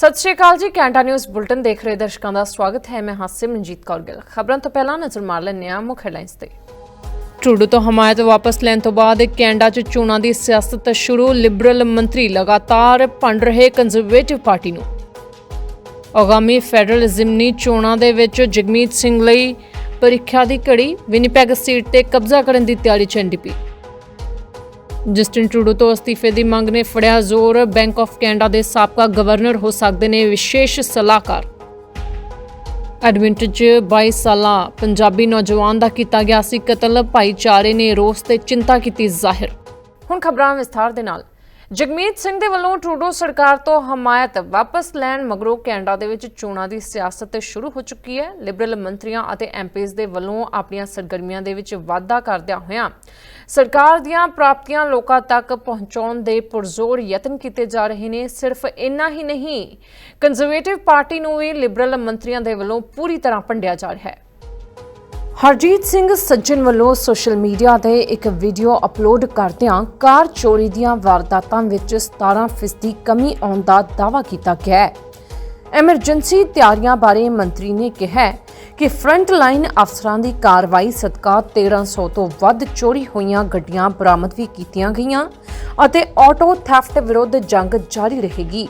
ਸਤਿ ਸ਼੍ਰੀ ਅਕਾਲ ਜੀ ਕੈਂਟਾ news bulletin ਦੇਖ ਰਹੇ ਦਰਸ਼ਕਾਂ ਦਾ ਸਵਾਗਤ ਹੈ। ਮੈਂ ਹਾਸਿਮ ਮਨਜੀਤ ਕੌਰ ਗਿੱਲ। ਖਬਰਾਂ ਤੋਂ ਪਹਿਲਾਂ ਨਜ਼ਰ ਮਾਰ ਲੈਂਦੇ ਹਾਂ ਮੁੱਖ ਹੈਡਲਾਈਨਸ ਤੇ। ਟਰੂਡੋ ਤੋਂ ਹਮਾਇਤ ਵਾਪਸ ਲੈਣ ਤੋਂ ਬਾਅਦ ਕੈਨੇਡਾ 'ਚ ਚੋਣਾਂ ਦੀ ਸਿਆਸਤ ਸ਼ੁਰੂ। ਲਿਬਰਲ ਮੰਤਰੀ ਲਗਾਤਾਰ ਭੰਡ ਰਹੇ ਕੰਜ਼ਰਵੇਟਿਵ ਪਾਰਟੀ ਨੂੰ। ਆਗਾਮੀ ਫੈਡਰਲ ਜ਼ਿਮਨੀ ਚੋਣਾਂ ਦੇ ਵਿੱਚ ਜਗਮੀਤ ਸਿੰਘ ਲਈ ਪ੍ਰੀਖਿਆ ਦੀ ਘੜੀ। ਵਿਨੀਪੈਗ ਸੀਟ ਤੇ ਕਬਜ਼ਾ ਕਰਨ ਦੀ ਤਿਆਰੀ 'ਚ ਐਨਡੀਪੀ। ਜਸਟਿਨ ਟਰੂਡੋ ਤੋਂ ਅਸਤੀਫੇ ਦੀ ਮੰਗ ਨੇ ਫੜਿਆ ਜ਼ੋਰ। ਬੈਂਕ ਆਫ ਕੈਨੇਡਾ ਦੇ ਸਾਬਕਾ ਗਵਰਨਰ ਹੋ ਸਕਦੇ ਨੇ ਵਿਸ਼ੇਸ਼ ਸਲਾਹਕਾਰ। ਐਡਮਿੰਟਨ 'ਚ 22 ਸਾਲਾ ਪੰਜਾਬੀ ਨੌਜਵਾਨ ਦਾ ਕੀਤਾ ਗਿਆ ਸੀ ਕਤਲ। ਭਾਈਚਾਰੇ ਨੇ ਰੋਸ ਤੇ ਚਿੰਤਾ ਕੀਤੀ ਜ਼ਾਹਿਰ। ਹੁਣ ਖਬਰਾਂ ਵਿਸਥਾਰ ਦੇ ਨਾਲ। ਜਗਮੀਤ ਸਿੰਘ ਦੇ ਵੱਲੋਂ ਟਰੂਡੋ ਸਰਕਾਰ ਤੋਂ ਹਮਾਇਤ ਵਾਪਸ ਲੈਣ ਮਗਰੋਂ ਕੈਨੇਡਾ ਦੇ ਵਿੱਚ ਚੋਣਾਂ ਦੀ ਸਿਆਸਤ ਸ਼ੁਰੂ ਹੋ ਚੁੱਕੀ ਹੈ। ਲਿਬਰਲ ਮੰਤਰੀਆਂ ਅਤੇ ਐਮਪੀਜ਼ ਦੇ ਵੱਲੋਂ ਆਪਣੀਆਂ ਸਰਗਰਮੀਆਂ ਦੇ ਵਿੱਚ ਵਾਧਾ ਕਰਦਿਆਂ ਹੋਇਆਂ ਸਰਕਾਰ ਦੀਆਂ ਪ੍ਰਾਪਤੀਆਂ ਲੋਕਾਂ ਤੱਕ ਪਹੁੰਚਾਉਣ ਦੇ ਪੁਰਜ਼ੋਰ ਯਤਨ ਕੀਤੇ ਜਾ ਰਹੇ ਨੇ। ਸਿਰਫ ਇੰਨਾ ਹੀ ਨਹੀਂ ਕੰਜ਼ਰਵੇਟਿਵ ਪਾਰਟੀ ਨੂੰ ਵੀ ਲਿਬਰਲ ਮੰਤਰੀਆਂ ਦੇ ਵੱਲੋਂ ਪੂਰੀ ਤਰ੍ਹਾਂ ਭੰਡਿਆ ਜਾ ਰਿਹਾ ਹੈ। ਹਰਜੀਤ ਸਿੰਘ ਸੱਜਣ ਵੱਲੋਂ ਸੋਸ਼ਲ ਮੀਡੀਆ ਤੇ ਇੱਕ ਵੀਡੀਓ ਅਪਲੋਡ ਕਰਦਿਆਂ ਕਾਰ ਚੋਰੀ ਦੀਆਂ ਵਾਰਦਾਤਾਂ ਵਿੱਚ 17% ਕਮੀ ਆਉਣ ਦਾ ਦਾਅਵਾ ਕੀਤਾ ਗਿਆ ਹੈ। ਐਮਰਜੈਂਸੀ ਤਿਆਰੀਆਂ ਬਾਰੇ ਮੰਤਰੀ ਨੇ ਕਿਹਾ ਕਿ ਫਰੰਟ ਲਾਈਨ ਅਫਸਰਾਂ ਦੀ ਕਾਰਵਾਈ ਸਦਕਾ 1300 ਤੋਂ ਵੱਧ ਚੋਰੀ ਹੋਈਆਂ ਗੱਡੀਆਂ ਬਰਾਮਦ ਵੀ ਕੀਤੀਆਂ ਗਈਆਂ ਅਤੇ ਆਟੋ ਥੈਫਟ ਵਿਰੁੱਧ ਜੰਗ ਜਾਰੀ ਰਹੇਗੀ।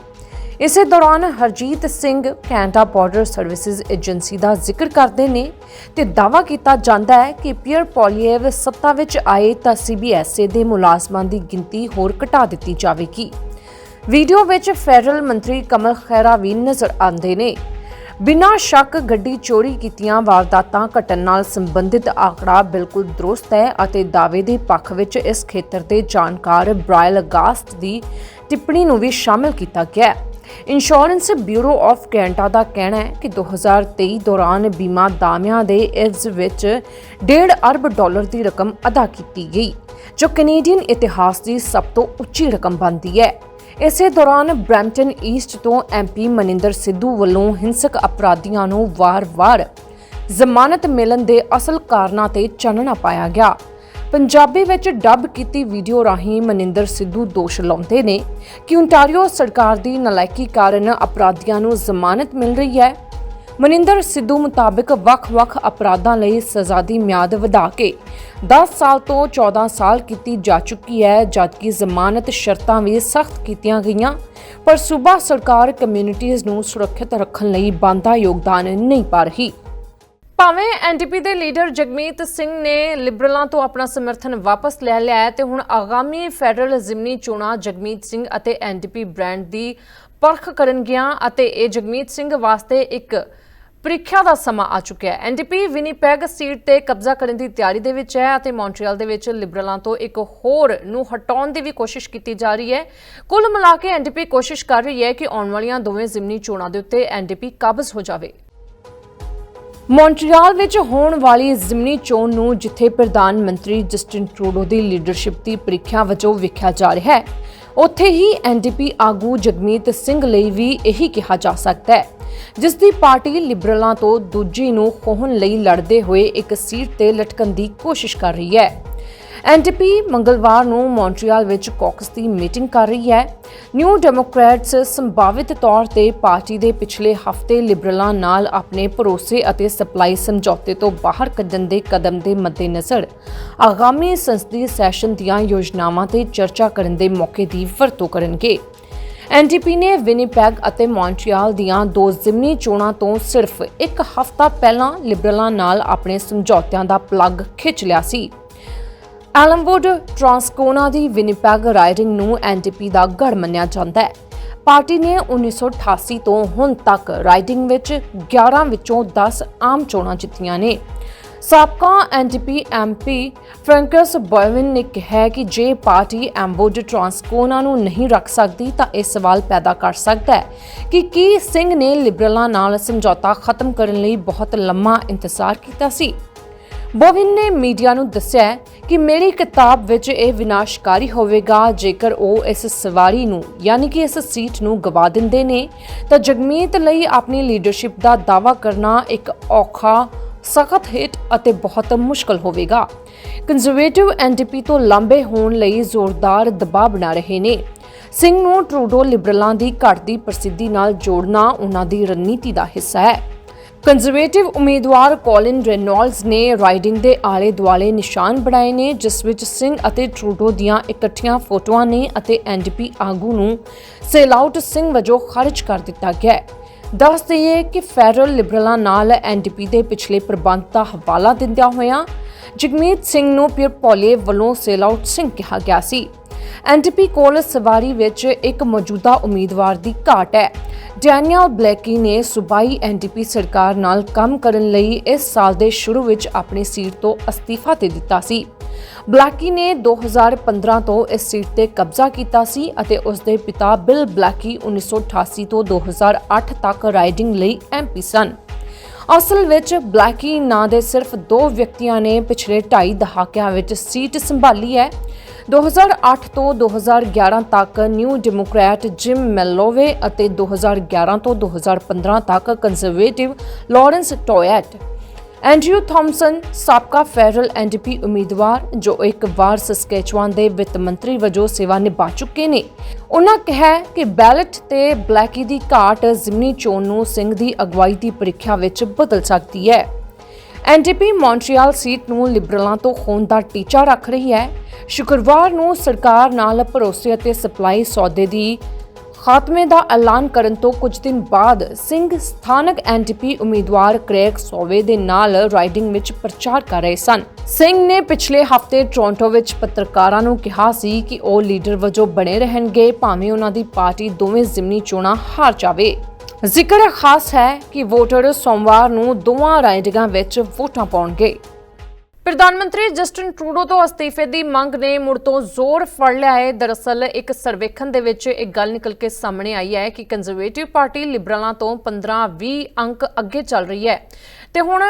ਇਸੇ ਦੌਰਾਨ Harjit Singh Canada border services agency ਦਾ ਜ਼ਿਕਰ ਕਰਦੇ ਨੇ ਤੇ ਦਾਅਵਾ ਕੀਤਾ ਜਾਂਦਾ ਹੈ ਕਿ ਪੀਅਰ ਪੋਲੀਏਵ ਸੱਤਾ ਵਿੱਚ ਆਏ ਤਾਂ ਸੀਬੀਐਸਏ ਦੇ ਮੁਲਾਜ਼ਮਾਂ ਦੀ ਗਿਣਤੀ ਹੋਰ ਘਟਾ ਦਿੱਤੀ ਜਾਵੇਗੀ। ਵੀਡੀਓ ਵਿੱਚ ਫੈਡਰਲ ਮੰਤਰੀ ਕਮਲ ਖੈਰਾ ਵੀ ਨਜ਼ਰ ਆਉਂਦੇ ਨੇ। ਬਿਨਾਂ ਸ਼ੱਕ ਗੱਡੀ ਚੋਰੀ ਕੀਤੀਆਂ ਵਾਰਦਾਤਾਂ ਘਟਨ ਨਾਲ ਸੰਬੰਧਿਤ ਆંકੜਾ ਬਿਲਕੁਲ ਦਰੁਸਤ ਹੈ ਅਤੇ ਦਾਅਵੇ ਦੇ ਪੱਖ ਵਿੱਚ ਇਸ ਖੇਤਰ ਦੇ ਜਾਣਕਾਰ ਬ੍ਰਾਇਲ ਗਾਸਟ ਦੀ ਟਿੱਪਣੀ ਨੂੰ ਵੀ ਸ਼ਾਮਿਲ ਕੀਤਾ ਗਿਆ ਹੈ। ਇੰਸ਼ੋਰੈਂਸ ਬਿਊਰੋ ਆਫ ਕੈਨੇਡਾ ਦਾ ਕਹਿਣਾ ਹੈ ਕਿ 2023 ਦੌਰਾਨ ਬੀਮਾ ਦਾਅਵਿਆਂ ਦੇ ਇਵਜ਼ ਵਿੱਚ 1.5 ਅਰਬ ਡਾਲਰ ਦੀ ਰਕਮ ਅਦਾ ਕੀਤੀ ਗਈ, ਜੋ ਕੈਨੇਡੀਅਨ ਇਤਿਹਾਸ ਦੀ ਸਭ ਤੋਂ ਉੱਚੀ ਰਕਮ ਬਣਦੀ ਹੈ। ਇਸੇ ਦੌਰਾਨ ਬ੍ਰੈਂਟਨ ਈਸਟ ਤੋਂ ਐਮਪੀ ਮਨਿੰਦਰ ਸਿੱਧੂ ਵੱਲੋਂ ਹਿੰਸਕ ਅਪਰਾਧੀਆਂ ਨੂੰ ਵਾਰ-ਵਾਰ ਜ਼ਮਾਨਤ ਮਿਲਣ ਦੇ ਅਸਲ ਕਾਰਨਾਂ ਤੇ ਚਾਨਣਾ ਪਾਇਆ ਗਿਆ। ਪੰਜਾਬੀ ਵਿੱਚ ਡੱਬ ਕੀਤੀ ਵੀਡੀਓ ਰਾਹੀਂ ਮਨਿੰਦਰ ਸਿੱਧੂ ਦੋਸ਼ ਲਾਉਂਦੇ ਨੇ ਕਿ ਓਨਟਾਰੀਓ ਸਰਕਾਰ ਦੀ ਨਲਾਇਕੀ ਕਾਰਨ ਅਪਰਾਧੀਆਂ ਨੂੰ ਜ਼ਮਾਨਤ ਮਿਲ ਰਹੀ ਹੈ। ਮਨਿੰਦਰ ਸਿੱਧੂ ਮੁਤਾਬਕ ਵੱਖ-ਵੱਖ ਅਪਰਾਧਾਂ ਲਈ ਸਜ਼ਾ ਦੀ ਮਿਆਦ ਵਧਾ ਕੇ 10 ਸਾਲ ਤੋਂ 14 ਸਾਲ ਕੀਤੀ ਜਾ ਚੁੱਕੀ ਹੈ, ਜਦਕਿ ਜ਼ਮਾਨਤ ਸ਼ਰਤਾਂ ਵੀ ਸਖਤ ਕੀਤੀਆਂ ਗਈਆਂ। ਪਰ ਸੂਬਾ ਸਰਕਾਰ ਕਮਿਊਨਿਟੀਆਂ ਨੂੰ ਸੁਰੱਖਿਅਤ ਰੱਖਣ ਲਈ ਬੰਦਾ ਯੋਗਦਾਨ ਨਹੀਂ ਪਾ ਰਹੀ। ਭਾਵੇਂ ਐਨਡੀਪੀ ਦੇ ਲੀਡਰ ਜਗਮੀਤ ਸਿੰਘ ਨੇ ਲਿਬਰਲਾਂ ਤੋਂ ਆਪਣਾ ਸਮਰਥਨ ਵਾਪਸ ਲੈ ਲਿਆ ਹੈ, ਤੇ ਹੁਣ ਆਗਾਮੀ ਫੈਡਰਲ ਜ਼ਿਮਨੀ ਚੋਣਾਂ ਜਗਮੀਤ ਸਿੰਘ ਅਤੇ ਐਨਡੀਪੀ ਬ੍ਰਾਂਡ ਦੀ ਪਰਖ ਕਰਨਗੀਆਂ ਅਤੇ ਇਹ ਜਗਮੀਤ ਸਿੰਘ ਵਾਸਤੇ ਇੱਕ ਪ੍ਰੀਖਿਆ ਦਾ ਸਮਾਂ ਆ ਚੁੱਕਿਆ ਹੈ। ਐਨਡੀਪੀ ਵਿਨੀਪੈਗ ਸੀਟ ਤੇ ਕਬਜ਼ਾ ਕਰਨ ਦੀ ਤਿਆਰੀ ਦੇ ਵਿੱਚ ਹੈ ਅਤੇ ਮੌਂਟਰੀਅਲ ਦੇ ਵਿੱਚ ਲਿਬਰਲਾਂ ਤੋਂ ਇੱਕ ਹੋਰ ਨੂੰ ਹਟਾਉਣ ਦੀ ਵੀ ਕੋਸ਼ਿਸ਼ ਕੀਤੀ ਜਾ ਰਹੀ ਹੈ। ਕੁੱਲ ਮਿਲਾ ਕੇ ਐਨਡੀਪੀ ਕੋਸ਼ਿਸ਼ ਕਰ ਰਹੀ ਹੈ ਕਿ ਆਉਣ ਵਾਲੀਆਂ ਦੋਵੇਂ ਜ਼ਿਮਨੀ ਚੋਣਾਂ ਦੇ ਉੱਤੇ ਐਨਡੀਪੀ ਕਾਬਜ਼ ਹੋ ਜਾਵੇ। ਮੌਂਟਰੀਅਲ ਵਿੱਚ ਹੋਣ ਵਾਲੀ ਜ਼ਿਮਨੀ ਚੋਣ ਨੂੰ ਜਿੱਥੇ ਪ੍ਰਧਾਨ ਮੰਤਰੀ ਜਸਟਿਨ ਟਰੂਡੋ ਦੀ ਲੀਡਰਸ਼ਿਪ ਦੀ ਪ੍ਰੀਖਿਆ ਵਜੋਂ ਵੇਖਿਆ ਜਾ ਰਿਹਾ ਹੈ ਉੱਥੇ ਹੀ ਐਨਡੀਪੀ ਆਗੂ ਜਗਮੀਤ ਸਿੰਘ ਲਈ ਵੀ ਇਹੀ ਕਿਹਾ ਜਾ ਸਕਦਾ ਹੈ, ਜਿਸ ਦੀ ਪਾਰਟੀ ਲਿਬਰਲਾਂ ਤੋਂ ਦੂਜੀ ਨੂੰ ਖੋਹਣ ਲਈ ਲੜਦੇ ਹੋਏ ਇੱਕ ਸੀਟ ਤੇ ਲਟਕਣ ਦੀ ਕੋਸ਼ਿਸ਼ ਕਰ ਰਹੀ ਹੈ। ਐਨਡੀਪੀ ਮੰਗਲਵਾਰ ਨੂੰ ਮੌਂਟਰੀਅਲ ਵਿੱਚ ਕਾਕਸ ਦੀ ਮੀਟਿੰਗ ਕਰ ਰਹੀ ਹੈ। ਨਿਊ ਡੈਮੋਕ੍ਰੈਟਸ ਸੰਭਾਵਿਤ ਤੌਰ ਤੇ ਪਾਰਟੀ ਦੇ ਪਿਛਲੇ ਹਫ਼ਤੇ ਲਿਬਰਲਾਂ ਨਾਲ ਆਪਣੇ ਭਰੋਸੇ ਅਤੇ ਸਪਲਾਈ ਸਮਝੌਤੇ ਤੋਂ ਬਾਹਰ ਕੱਢਣ ਦੇ ਕਦਮ ਦੇ ਮੱਦੇਨਜ਼ਰ ਆਗਾਮੀ ਸੰਸਦੀ ਸੈਸ਼ਨ ਦੀਆਂ ਯੋਜਨਾਵਾਂ ਤੇ ਚਰਚਾ ਕਰਨ ਦੇ ਮੌਕੇ ਦੀ ਵਰਤੋਂ ਕਰਨਗੇ। ਐਨਡੀਪੀ ਨੇ ਵਿਨੀਪੈਗ ਅਤੇ ਮੌਂਟਰੀਅਲ ਦੀਆਂ ਦੋ ਜ਼ਿਮਨੀ ਚੋਣਾਂ ਤੋਂ ਸਿਰਫ ਇੱਕ ਹਫ਼ਤਾ ਪਹਿਲਾਂ ਲਿਬਰਲਾਂ ਨਾਲ ਆਪਣੇ ਸਮਝੌਤਿਆਂ ਦਾ ਪਲੱਗ ਖਿੱਚ ਲਿਆ ਸੀ। ਐਲਮਵੁੱਡ ਟ੍ਰਾਂਸਕੋਨਾ ਦੀ ਵਿਨੀਪੈਗ ਰਾਈਡਿੰਗ ਨੂੰ ਐਨਡੀਪੀ ਦਾ ਗੜ ਮੰਨਿਆ ਜਾਂਦਾ ਹੈ। ਪਾਰਟੀ ਨੇ 1988 ਤੋਂ ਹੁਣ ਤੱਕ ਰਾਈਡਿੰਗ ਵਿੱਚ 11 ਵਿੱਚੋਂ 10 ਆਮ ਚੋਣਾਂ ਜਿੱਤੀਆਂ ਨੇ। ਸਾਬਕਾ ਐਨਡੀਪੀ ਐਮਪੀ ਫ੍ਰੈਂਕਸ ਬੋਇਵਨ ਨੇ ਕਿਹਾ ਕਿ ਜੇ ਪਾਰਟੀ ਐਮਬੋਡ ਟ੍ਰਾਂਸਕੋਨਾ ਨੂੰ ਨਹੀਂ ਰੱਖ ਸਕਦੀ ਤਾਂ ਇਹ ਸਵਾਲ ਪੈਦਾ ਕਰ ਸਕਦਾ ਹੈ ਕਿ ਕੀ ਸਿੰਘ ਨੇ ਲਿਬਰਲਾਂ ਨਾਲ ਸਮਝੌਤਾ ਖਤਮ ਕਰਨ ਲਈ ਬਹੁਤ ਲੰਮਾ ਇੰਤਜ਼ਾਰ ਕੀਤਾ ਸੀ। ਬੋਵਿਨ ਨੇ ਮੀਡੀਆ ਨੂੰ ਦੱਸਿਆ ਕਿ ਮੇਰੀ ਕਿਤਾਬ ਵਿੱਚ ਇਹ ਵਿਨਾਸ਼ਕਾਰੀ ਹੋਵੇਗਾ। ਜੇਕਰ ਉਹ ਇਸ ਸਵਾਰੀ ਨੂੰ, ਯਾਨੀ ਕਿ ਇਸ ਸੀਟ ਨੂੰ ਗਵਾ ਦਿੰਦੇ ਨੇ, ਤਾਂ ਜਗਮੀਤ ਲਈ ਆਪਣੀ ਲੀਡਰਸ਼ਿਪ ਦਾ ਦਾਅਵਾ ਕਰਨਾ ਇੱਕ ਔਖਾ, ਸਖਤ ਹਿੱਟ ਅਤੇ ਬਹੁਤ ਮੁਸ਼ਕਲ ਹੋਵੇਗਾ। ਕੰਜ਼ਰਵੇਟਿਵ ਐਨਡੀਪੀ ਤੋਂ ਲੰਬੇ ਹੋਣ ਲਈ ਜ਼ੋਰਦਾਰ ਦਬਾਅ ਬਣਾ ਰਹੇ ਨੇ। ਸਿੰਘ ਨੂੰ ਟਰੂਡੋ ਲਿਬਰਲਾਂ ਦੀ ਘਟਦੀ ਪ੍ਰਸਿੱਧੀ ਨਾਲ ਜੋੜਨਾ ਉਹਨਾਂ ਦੀ ਰਣਨੀਤੀ ਦਾ ਹਿੱਸਾ ਹੈ। ਕੰਜ਼ਰਵੇਟਿਵ ਉਮੀਦਵਾਰ ਕੋਲਿਨ ਰੈਨੋਲਡਸ ਨੇ ਰਾਈਡਿੰਗ ਦੇ ਆਲੇ ਦੁਆਲੇ ਨਿਸ਼ਾਨ ਬਣਾਏ ਨੇ ਜਿਸ ਵਿੱਚ ਸਿੰਘ ਅਤੇ ਟਰੂਡੋ ਦੀਆਂ ਇਕੱਠੀਆਂ ਫੋਟੋਆਂ ਨੇ ਅਤੇ ਐਨਡੀਪੀ ਆਗੂ ਨੂੰ ਸੇਲ ਆਊਟ ਸਿੰਘ ਵਜੋਂ ਖਾਰਜ ਕਰ ਦਿੱਤਾ ਗਿਆ ਹੈ ਦੱਸ ਦਈਏ ਕਿ ਫੈਡਰਲ ਲਿਬਰਲਾਂ ਨਾਲ ਐਨਡੀਪੀ ਦੇ ਪਿਛਲੇ ਪ੍ਰਬੰਧ ਦਾ ਹਵਾਲਾ ਦਿੰਦਿਆਂ ਹੋਇਆਂ ਜਗਮੀਤ ਸਿੰਘ ਨੂੰ ਪੀਰ ਪੋਲੀਏ ਵੱਲੋਂ ਸੇਲਆਊਟ ਸਿੰਘ ਕਿਹਾ ਗਿਆ ਸੀ ਐਨਡੀਪੀ ਕੋਲ ਸਵਾਰੀ ਵਿੱਚ ਇੱਕ ਮੌਜੂਦਾ ਉਮੀਦਵਾਰ ਦੀ ਘਾਟ ਹੈ। ਡੈਨੀਅਲ ਬਲੈਕੀ ਨੇ ਸੂਬਾਈ ਐਨਡੀਪੀ ਸਰਕਾਰ ਨਾਲ ਕੰਮ ਕਰਨ ਲਈ ਇਸ ਸਾਲ ਦੇ ਸ਼ੁਰੂ ਵਿੱਚ ਆਪਣੀ ਸੀਟ ਤੋਂ ਅਸਤੀਫਾ ਦੇ ਦਿੱਤਾ ਸੀ। ਬਲੈਕੀ ਨੇ 2015 ਤੋਂ ਇਸ ਸੀਟ ਤੇ ਕਬਜ਼ਾ ਕੀਤਾ ਸੀ ਅਤੇ ਉਸ ਦੇ ਪਿਤਾ ਬਿਲ ਬਲੈਕੀ 1988 ਤੋਂ 2008 ਤੱਕ ਰਾਈਡਿੰਗ ਲਈ ਐਮਪੀ ਸਨ। ਅਸਲ ਵਿੱਚ ਬਲੈਕੀ ਨਾਂ ਦੇ ਸਿਰਫ ਦੋ ਵਿਅਕਤੀਆਂ ਨੇ ਪਿਛਲੇ 2.5 ਦਹਾਕਿਆਂ ਵਿੱਚ ਸੀਟ ਸੰਭਾਲੀ ਹੈ। 2008 ਤੋਂ 2011 ਤੱਕ ਨਿਊ ਡੈਮੋਕ੍ਰੈਟ ਜਿਮ ਮੈਲੋਵੇ ਅਤੇ 2011 ਤੋਂ 2015 ਤੱਕ conservative Lawrence Toet Andrew Thomson ਸਾਬਕਾ ਫੈਡਰਲ ਐਨਡੀਪੀ ਉਮੀਦਵਾਰ, ਜੋ ਇੱਕ ਵਾਰ ਸਸਕੈਚੁਆਨ ਦੇ ਵਿੱਤ ਮੰਤਰੀ ਵਜੋਂ ਸੇਵਾ ਨਿਭਾ ਚੁੱਕੇ ਨੇ। ਉਹਨਾਂ ਕਿਹਾ ਕਿ ਬੈਲਟ ਤੇ ਬਲੈਕੀ ਦੀ ਘਾਟ ਜ਼ਿਮਨੀ ਚੋਣ ਨੂੰ ਸਿੰਘ ਦੀ ਅਗਵਾਈ ਦੀ ਪ੍ਰੀਖਿਆ ਵਿੱਚ ਬਦਲ ਸਕਦੀ ਹੈ। ਐਨਡੀਪੀ ਮੌਂਟਰੀਅਲ ਸੀਟ ਨੂੰ ਲਿਬਰਲਾਂ ਤੋਂ ਖੋਣ ਦਾ ਟੀਚਾ ਰੱਖ ਰਹੀ ਹੈ। ਸ਼ੁੱਕਰਵਾਰ ਨੂੰ ਸਰਕਾਰ ਨਾਲ ਭਰੋਸੇ ਅਤੇ ਸਪਲਾਈ ਸੌਦੇ ਦੀ ਖਾਤਮੇ ਦਾ ਐਲਾਨ ਕਰਨ ਤੋਂ ਕੁਝ ਦਿਨ ਬਾਅਦ ਸਿੰਘ ਸਥਾਨਕ ਐਨਡੀਪੀ ਉਮੀਦਵਾਰ ਕ੍ਰੈਗ ਸੋਵੇ ਦੇ ਨਾਲ ਰਾਈਡਿੰਗ ਵਿੱਚ ਪ੍ਰਚਾਰ ਕਰ ਰਹੇ ਸਨ। ਸਿੰਘ ਨੇ ਪਿਛਲੇ ਹਫ਼ਤੇ ਟੋਰਾਂਟੋ ਵਿੱਚ ਪੱਤਰਕਾਰਾਂ ਨੂੰ ਕਿਹਾ ਸੀ ਕਿ ਉਹ ਲੀਡਰ ਵਜੋਂ ਬਣੇ ਰਹਿਣਗੇ, ਭਾਵੇਂ ਉਹਨਾਂ ਦੀ ਪਾਰਟੀ ਦੋਵੇਂ ਜ਼ਿਮਨੀ ਚੋਣਾਂ ਹਾਰ ਜਾਵੇ। ਜ਼ਿਕਰ ਖਾਸ ਹੈ ਕਿ ਵੋਟਰ ਸੋਮਵਾਰ ਨੂੰ ਦੋਵਾਂ ਰਾਈਡਿੰਗਾਂ ਵਿੱਚ ਵੋਟਾਂ ਪਾਉਣਗੇ। ਪ੍ਰਧਾਨ ਮੰਤਰੀ ਜਸਟਿਨ ਟਰੂਡੋ ਤੋਂ ਅਸਤੀਫੇ ਦੀ ਮੰਗ ਨੇ ਮੁੜ ਤੋਂ ਜ਼ੋਰ ਫੜ ਲਿਆ ਹੈ। ਦਰਅਸਲ, ਇੱਕ ਸਰਵੇਖਣ ਦੇ ਵਿੱਚ ਇੱਕ ਗੱਲ ਨਿਕਲ ਕੇ ਸਾਹਮਣੇ ਆਈ ਹੈ ਕਿ ਕੰਜ਼ਰਵੇਟਿਵ ਪਾਰਟੀ ਲਿਬਰਲਾਂ ਤੋਂ 15-20 ਅੰਕ ਅੱਗੇ ਚੱਲ ਰਹੀ ਹੈ। ਤੇ ਹੁਣ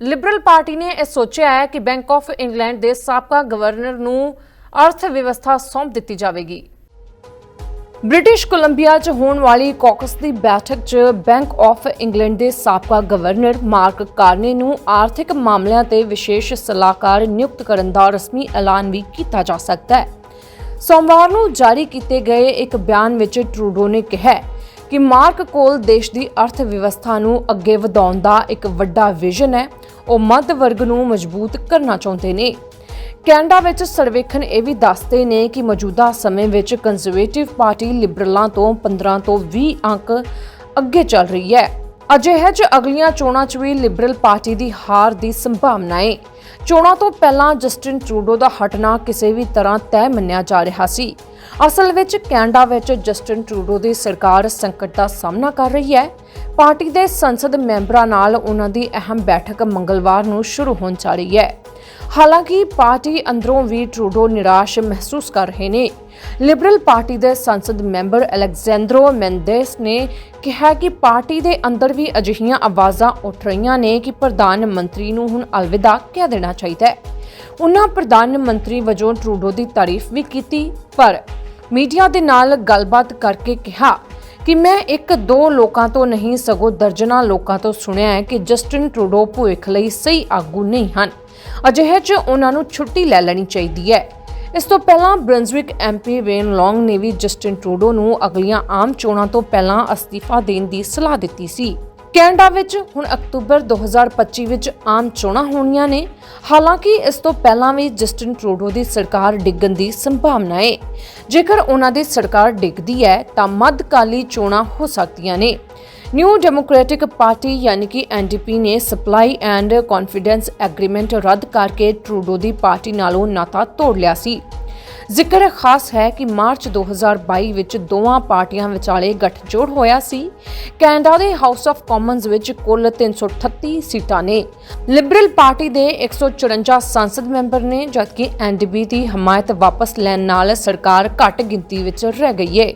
ਲਿਬਰਲ ਪਾਰਟੀ ਨੇ ਇਹ ਸੋਚਿਆ ਹੈ ਕਿ ਬੈਂਕ ਆਫ ਇੰਗਲੈਂਡ ਦੇ ਸਾਬਕਾ ਗਵਰਨਰ ਨੂੰ ਅਰਥ ਵਿਵਸਥਾ ਸੌਂਪ ਦਿੱਤੀ ਜਾਵੇਗੀ। ਬ੍ਰਿਟਿਸ਼ ਕੋਲੰਬੀਆ 'ਚ ਹੋਣ ਵਾਲੀ ਕਾਕਸ ਦੀ ਬੈਠਕ 'ਚ ਬੈਂਕ ਆਫ ਇੰਗਲੈਂਡ ਦੇ ਸਾਬਕਾ ਗਵਰਨਰ ਮਾਰਕ ਕਾਰਨੇ ਨੂੰ ਆਰਥਿਕ ਮਾਮਲਿਆਂ ਤੇ ਵਿਸ਼ੇਸ਼ ਸਲਾਹਕਾਰ ਨਿਯੁਕਤ ਕਰਨ ਦਾ ਰਸਮੀ ਐਲਾਨ ਵੀ ਕੀਤਾ ਜਾ ਸਕਦਾ ਹੈ। ਸੋਮਵਾਰ ਨੂੰ ਜਾਰੀ ਕੀਤੇ ਗਏ ਇੱਕ ਬਿਆਨ ਵਿੱਚ ਟਰੂਡੋ ਨੇ ਕਿਹਾ ਕਿ ਮਾਰਕ ਕੋਲ ਦੇਸ਼ ਦੀ ਅਰਥ ਵਿਵਸਥਾ ਨੂੰ ਅੱਗੇ ਵਧਾਉਣ ਦਾ ਇੱਕ ਵੱਡਾ ਵਿਜ਼ਨ ਹੈ। ਉਹ ਮੱਧ ਵਰਗ ਨੂੰ ਮਜ਼ਬੂਤ ਕਰਨਾ ਚਾਹੁੰਦੇ ਨੇ। ਕੈਨੇਡਾ ਵਿੱਚ ਸਰਵੇਖਣ ਇਹ ਵੀ ਦੱਸਦੇ ਨੇ ਕਿ ਮੌਜੂਦਾ ਸਮੇਂ ਵਿੱਚ ਕੰਜ਼ਰਵੇਟਿਵ ਪਾਰਟੀ ਲਿਬਰਲਾਂ ਤੋਂ 15 ਤੋਂ 20 ਅੰਕ ਅੱਗੇ ਚੱਲ ਰਹੀ ਹੈ। ਅਜਿਹੇ 'ਚ ਅਗਲੀਆਂ ਚੋਣਾਂ 'ਚ ਵੀ ਲਿਬਰਲ ਪਾਰਟੀ ਦੀ ਹਾਰ ਦੀ ਸੰਭਾਵਨਾ ਹੈ ਚੋਣਾਂ ਤੋਂ ਪਹਿਲਾਂ ਜਸਟਿਨ ਟਰੂਡੋ ਦਾ ਹਟਣਾ ਕਿਸੇ ਵੀ ਤਰ੍ਹਾਂ ਤੈਅ ਮੰਨਿਆ ਜਾ ਰਿਹਾ ਸੀ। ਅਸਲ ਵਿੱਚ ਕੈਨੇਡਾ ਵਿੱਚ ਜਸਟਿਨ ਟਰੂਡੋ ਦੀ ਸਰਕਾਰ ਸੰਕਟ ਦਾ ਸਾਹਮਣਾ ਕਰ ਰਹੀ ਹੈ। ਪਾਰਟੀ ਦੇ ਸੰਸਦ ਮੈਂਬਰਾਂ ਨਾਲ ਉਹਨਾਂ ਦੀ ਅਹਿਮ ਬੈਠਕ ਮੰਗਲਵਾਰ ਨੂੰ ਸ਼ੁਰੂ ਹੋਣ ਜਾ ਰਹੀ ਹੈ। ਹਾਲਾਂਕਿ ਪਾਰਟੀ ਅੰਦਰੋਂ ਵੀ ਟਰੂਡੋ ਨਿਰਾਸ਼ ਮਹਿਸੂਸ ਕਰ ਰਹੇ ਨੇ। ਲਿਬਰਲ ਪਾਰਟੀ ਦੇ ਸੰਸਦ ਮੈਂਬਰ ਅਲੈਗਜ਼ੈਂਡਰੋ ਮੈਂਡੇਸ ਨੇ ਕਿਹਾ ਕਿ ਪਾਰਟੀ ਦੇ ਅੰਦਰ ਵੀ ਅਜਿਹੀਆਂ ਆਵਾਜ਼ਾਂ ਉੱਠ ਰਹੀਆਂ ਨੇ ਕਿ ਪ੍ਰਧਾਨ ਮੰਤਰੀ ਨੂੰ ਹੁਣ ਅਲਵਿਦਾ ਕਹਿ ਦੇਣਾ ਚਾਹੀਦਾ ਹੈ। ਉਹਨਾਂ ਪ੍ਰਧਾਨ ਮੰਤਰੀ ਵਜੋਂ ਟਰੂਡੋ ਦੀ ਤਾਰੀਫ ਵੀ ਕੀਤੀ, ਪਰ ਮੀਡੀਆ ਦੇ ਨਾਲ ਗੱਲਬਾਤ ਕਰਕੇ ਕਿਹਾ ਕਿ ਮੈਂ ਇੱਕ ਦੋ ਲੋਕਾਂ ਤੋਂ ਨਹੀਂ, ਸਗੋਂ ਦਰਜਨਾਂ ਲੋਕਾਂ ਤੋਂ ਸੁਣਿਆ ਹੈ ਕਿ ਜਸਟਿਨ ਟਰੂਡੋ ਭੁੱਖ ਲਈ ਸਹੀ ਆਗੂ ਨਹੀਂ ਹਨ। ਅਜਿਹੇ 'ਚ ਉਹਨਾਂ ਨੂੰ ਛੁੱਟੀ ਲੈ ਲੈਣੀ ਚਾਹੀਦੀ ਹੈ। ਇਸ ਤੋਂ ਪਹਿਲਾਂ ਬ੍ਰੰਜ਼ਵਿਕ ਐਮਪੀ ਵੇਨ ਲੌਂਗ ਨੇ ਵੀ ਜਸਟਿਨ ਟਰੂਡੋ ਨੂੰ ਅਗਲੀਆਂ ਆਮ ਚੋਣਾਂ ਤੋਂ ਪਹਿਲਾਂ ਅਸਤੀਫਾ ਦੇਣ ਦੀ ਸਲਾਹ ਦਿੱਤੀ ਸੀ। ਕੈਨੇਡਾ ਵਿੱਚ ਹੁਣ ਅਕਤੂਬਰ 2025 ਵਿੱਚ ਆਮ ਚੋਣਾਂ ਹੋਣੀਆਂ ਨੇ। ਹਾਲਾਂਕਿ ਇਸ ਤੋਂ ਪਹਿਲਾਂ ਵੀ ਜਸਟਿਨ ਟਰੂਡੋ ਦੀ ਸਰਕਾਰ ਡਿੱਗਣ ਦੀ ਸੰਭਾਵਨਾ ਹੈ ਜੇਕਰ ਉਹਨਾਂ ਦੀ ਸਰਕਾਰ ਡਿੱਗਦੀ ਹੈ, ਤਾਂ ਮੱਧਕਾਲੀ ਚੋਣਾਂ ਹੋ ਸਕਦੀਆਂ ਨੇ। ਨਿਊ ਡੈਮੋਕ੍ਰੈਟਿਕ ਪਾਰਟੀ ਯਾਨੀ ਕਿ ਐਨਡੀਪੀ ਨੇ ਸਪਲਾਈ ਐਂਡ ਕੌਨਫੀਡੈਂਸ ਐਗਰੀਮੈਂਟ ਰੱਦ ਕਰਕੇ ਟਰੂਡੋ ਦੀ ਪਾਰਟੀ ਨਾਲੋਂ ਨਾਤਾ ਤੋੜ ਲਿਆ ਸੀ। ਜ਼ਿਕਰ ਖਾਸ ਹੈ ਕਿ ਮਾਰਚ 2022 ਵਿੱਚ ਦੋਵਾਂ ਪਾਰਟੀਆਂ ਵਿਚਾਲੇ ਗੱਠਜੋੜ ਹੋਇਆ ਸੀ। ਕੈਨੇਡਾ ਦੇ ਹਾਊਸ ਆਫ ਕਾਮਨਸ ਵਿੱਚ ਕੁੱਲ 338 ਸੀਟਾਂ ਨੇ। ਲਿਬਰਲ ਪਾਰਟੀ ਦੇ 154 ਸੰਸਦ ਮੈਂਬਰ ਨੇ, ਜਦਕਿ ਐਨਡੀਪੀ ਦੀ ਹਮਾਇਤ ਵਾਪਸ ਲੈਣ ਨਾਲ ਸਰਕਾਰ ਘੱਟ ਗਿਣਤੀ ਵਿੱਚ ਰਹਿ ਗਈ ਹੈ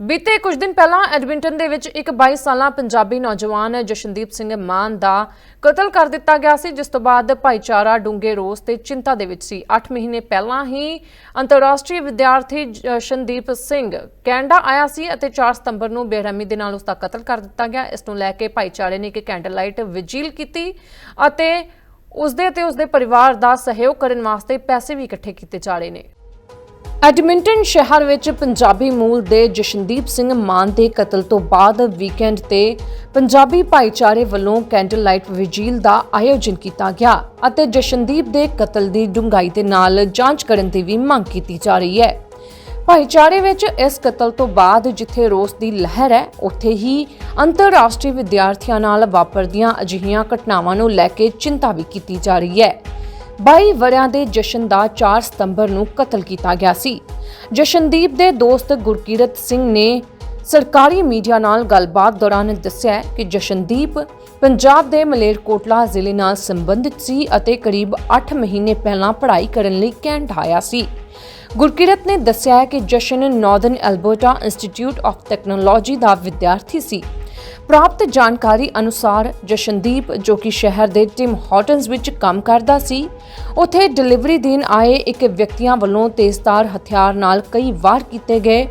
ਬੀਤੇ ਕੁਝ ਦਿਨ ਪਹਿਲਾਂ ਐਡਮਿੰਟਨ ਦੇ ਵਿੱਚ ਇੱਕ 22 ਸਾਲਾ ਪੰਜਾਬੀ ਨੌਜਵਾਨ ਜਸ਼ਨਦੀਪ ਸਿੰਘ ਮਾਨ ਦਾ ਕਤਲ ਕਰ ਦਿੱਤਾ ਗਿਆ ਸੀ, ਜਿਸ ਤੋਂ ਬਾਅਦ ਭਾਈਚਾਰਾ ਡੂੰਘੇ ਰੋਸ ਤੇ ਚਿੰਤਾ ਦੇ ਵਿੱਚ ਸੀ। 8 ਮਹੀਨੇ ਪਹਿਲਾਂ ਹੀ ਅੰਤਰਰਾਸ਼ਟਰੀ ਵਿਦਿਆਰਥੀ ਜਸ਼ਨਦੀਪ ਸਿੰਘ ਕੈਨੇਡਾ ਆਇਆ ਸੀ ਅਤੇ 4 ਸਤੰਬਰ ਨੂੰ ਬੇਰਹਿਮੀ ਦੇ ਨਾਲ ਉਸ ਦਾ ਕਤਲ ਕਰ ਦਿੱਤਾ ਗਿਆ। ਇਸ ਨੂੰ ਲੈ ਕੇ ਭਾਈਚਾਰੇ ਨੇ ਇੱਕ ਕੈਂਡਲ ਲਾਈਟ ਵਿਜੀਲ ਕੀਤੀ ਅਤੇ ਉਸ ਦੇ ਤੇ ਉਸ ਦੇ ਪਰਿਵਾਰ ਦਾ ਸਹਿਯੋਗ ਕਰਨ ਵਾਸਤੇ ਪੈਸੇ ਵੀ ਇਕੱਠੇ ਕੀਤੇ ਜਾ ਰਹੇ ਨੇ। ਐਡਮਿੰਟਨ ਸ਼ਹਿਰ ਵਿੱਚ ਪੰਜਾਬੀ ਮੂਲ ਦੇ ਜਸ਼ਨਦੀਪ ਸਿੰਘ ਮਾਨ ਦੇ ਕਤਲ ਤੋਂ ਬਾਅਦ ਵੀਕਐਂਡ ਤੇ ਪੰਜਾਬੀ ਭਾਈਚਾਰੇ ਵੱਲੋਂ ਕੈਂਡਲ ਲਾਈਟ ਵਿਜੀਲ ਦਾ ਆਯੋਜਨ ਕੀਤਾ ਗਿਆ ਅਤੇ ਜਸ਼ਨਦੀਪ ਦੇ ਕਤਲ ਦੀ ਡੂੰਘਾਈ ਦੇ ਨਾਲ ਜਾਂਚ ਕਰਨ ਦੀ ਵੀ ਮੰਗ ਕੀਤੀ ਜਾ ਰਹੀ ਹੈ। ਭਾਈਚਾਰੇ ਵਿੱਚ ਇਸ ਕਤਲ ਤੋਂ ਬਾਅਦ ਜਿੱਥੇ ਰੋਸ ਦੀ ਲਹਿਰ ਹੈ, ਉੱਥੇ ਹੀ ਅੰਤਰਰਾਸ਼ਟਰੀ ਵਿਦਿਆਰਥੀਆਂ ਨਾਲ ਵਾਪਰਦੀਆਂ ਅਜਿਹੀਆਂ ਘਟਨਾਵਾਂ ਨੂੰ ਲੈ ਕੇ ਚਿੰਤਾ ਵੀ ਕੀਤੀ ਜਾ ਰਹੀ ਹੈ। 22 ਵਰਿਆਂ ਦੇ ਜਸ਼ਨ ਦਾ 4 ਸਤੰਬਰ ਨੂੰ ਕਤਲ ਕੀਤਾ ਗਿਆ ਸੀ। ਜਸ਼ਨਦੀਪ ਦੇ ਦੋਸਤ ਗੁਰਕੀਰਤ ਸਿੰਘ ਨੇ ਸਰਕਾਰੀ ਮੀਡੀਆ ਨਾਲ ਗੱਲਬਾਤ ਦੌਰਾਨ ਦੱਸਿਆ ਕਿ ਜਸ਼ਨਦੀਪ ਪੰਜਾਬ ਦੇ ਮਲੇਰਕੋਟਲਾ ਜ਼ਿਲ੍ਹੇ ਨਾਲ ਸੰਬੰਧਿਤ ਸੀ ਅਤੇ ਕਰੀਬ 8 ਮਹੀਨੇ ਪਹਿਲਾਂ ਪੜ੍ਹਾਈ ਕਰਨ ਲਈ ਕੈਂਟ ਆਇਆ ਸੀ। ਗੁਰਕਿਰਤ ਨੇ ਦੱਸਿਆ ਕਿ Jashan Northern Alberta Institute of Technology ਦਾ ਵਿਦਿਆਰਥੀ ਸੀ। ਪ੍ਰਾਪਤ ਜਾਣਕਾਰੀ ਅਨੁਸਾਰ ਜਸ਼ਨਦੀਪ, ਜੋ ਕਿ ਸ਼ਹਿਰ ਦੇ ਟਿਮ ਹਾਰਟਨਸ ਵਿੱਚ ਕੰਮ ਕਰਦਾ ਸੀ, ਉਥੇ ਡਿਲੀਵਰੀ ਦੇਣ ਆਏ ਇੱਕ ਵਿਅਕਤੀਆਂ ਵੱਲੋਂ ਤੇਜ਼ਧਾਰ ਹਥਿਆਰ ਨਾਲ ਕਈ ਵਾਰ ਕੀਤੇ ਗਏ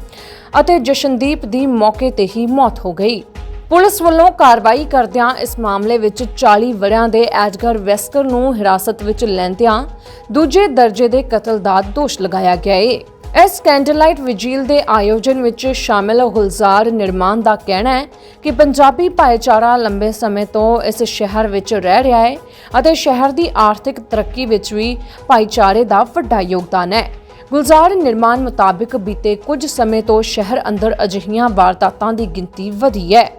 ਅਤੇ ਜਸ਼ਨਦੀਪ ਦੀ ਮੌਕੇ ਤੇ ਹੀ ਮੌਤ ਹੋ ਗਈ। ਪੁਲਿਸ ਵੱਲੋਂ ਕਾਰਵਾਈ ਕਰਦਿਆਂ ਇਸ ਮਾਮਲੇ ਵਿੱਚ 40 ਵਰਿਆਂ ਦੇ ਐਡਗਰ ਵੈਸਕਰ ਨੂੰ ਹਿਰਾਸਤ ਵਿੱਚ ਲੈਂਦਿਆਂ ਦੂਜੇ ਦਰਜੇ ਦੇ ਕਤਲ ਦਾ ਦੋਸ਼ ਲਗਾਇਆ ਗਿਆ ਹੈ ਇਸ ਕੈਂਡਲਲਾਈਟ ਵਿਜੀਲ ਦੇ ਆਯੋਜਨ ਵਿੱਚ ਸ਼ਾਮਿਲ ਗੁਲਜ਼ਾਰ ਨਿਰਮਾਨ ਦਾ ਕਹਿਣਾ ਹੈ ਕਿ ਪੰਜਾਬੀ ਭਾਈਚਾਰਾ ਲੰਬੇ ਸਮੇਂ ਤੋਂ ਇਸ ਸ਼ਹਿਰ ਵਿੱਚ ਰਹਿ ਰਿਹਾ ਹੈ ਅਤੇ ਸ਼ਹਿਰ ਦੀ ਆਰਥਿਕ ਤਰੱਕੀ ਵਿੱਚ ਵੀ ਭਾਈਚਾਰੇ ਦਾ ਵੱਡਾ ਯੋਗਦਾਨ ਹੈ। ਗੁਲਜ਼ਾਰ ਨਿਰਮਾਨ ਮੁਤਾਬਕ ਬੀਤੇ ਕੁਝ ਸਮੇਂ ਤੋਂ ਸ਼ਹਿਰ ਅੰਦਰ ਅਜਿਹੀਆਂ ਵਾਰਦਾਤਾਂ ਦੀ ਗਿਣਤੀ ਵਧੀ ਹੈ।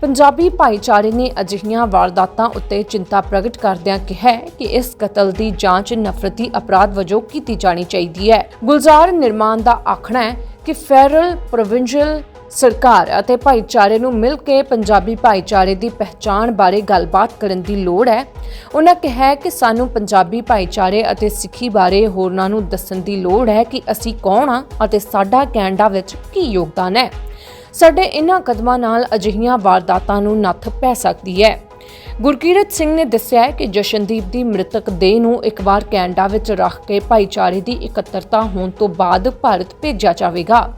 ਪੰਜਾਬੀ ਭਾਈਚਾਰੇ ਨੇ ਅਜਿਹੀਆਂ ਵਾਰਦਾਤਾਂ ਉੱਤੇ ਚਿੰਤਾ ਪ੍ਰਗਟ ਕਰਦਿਆਂ ਕਿਹਾ ਕਿ ਇਸ ਕਤਲ ਦੀ ਜਾਂਚ ਨਫ਼ਰਤੀ ਅਪਰਾਧ ਵਜੋਂ ਕੀਤੀ ਜਾਣੀ ਚਾਹੀਦੀ ਹੈ। ਗੁਲਜ਼ਾਰ ਨਿਰਮਾਨ ਦਾ ਆਖਣਾ ਹੈ ਕਿ ਫੈਡਰਲ, ਪ੍ਰੋਵਿੰਸ਼ੀਅਲ ਸਰਕਾਰ ਅਤੇ ਭਾਈਚਾਰੇ ਨੂੰ ਮਿਲ ਕੇ ਪੰਜਾਬੀ ਭਾਈਚਾਰੇ ਦੀ ਪਹਿਚਾਣ ਬਾਰੇ ਗੱਲਬਾਤ ਕਰਨ ਦੀ ਲੋੜ ਹੈ। ਉਹਨਾਂ ਕਿਹਾ ਕਿ ਸਾਨੂੰ ਪੰਜਾਬੀ ਭਾਈਚਾਰੇ ਅਤੇ ਸਿੱਖੀ ਬਾਰੇ ਹੋਰਨਾਂ ਨੂੰ ਦੱਸਣ ਦੀ ਲੋੜ ਹੈ ਕਿ ਅਸੀਂ ਕੌਣ ਹਾਂ ਅਤੇ ਸਾਡਾ ਕੈਨੇਡਾ ਵਿੱਚ ਕੀ ਯੋਗਦਾਨ ਹੈ। ਸਾਡੇ ਇਨ੍ਹਾਂ ਕਦਮਾਂ ਨਾਲ ਅਜਿਹੀਆਂ ਵਾਰਦਾਤਾਂ ਨੂੰ ਨੱਥ ਪੈ ਸਕਦੀ ਹੈ। ਗੁਰਕੀਰਤ ਸਿੰਘ ਨੇ ਦੱਸਿਆ ਕਿ ਜਸ਼ਨਦੀਪ ਦੀ ਮ੍ਰਿਤਕ ਦੇਹ ਨੂੰ ਇੱਕ ਵਾਰ ਕੈਨੇਡਾ ਵਿੱਚ ਰੱਖ ਕੇ ਭਾਈਚਾਰੇ ਦੀ ਇਕੱਤਰਤਾ ਹੋਣ ਤੋਂ ਬਾਅਦ ਭਾਰਤ ਭੇਜਿਆ ਜਾਵੇਗਾ।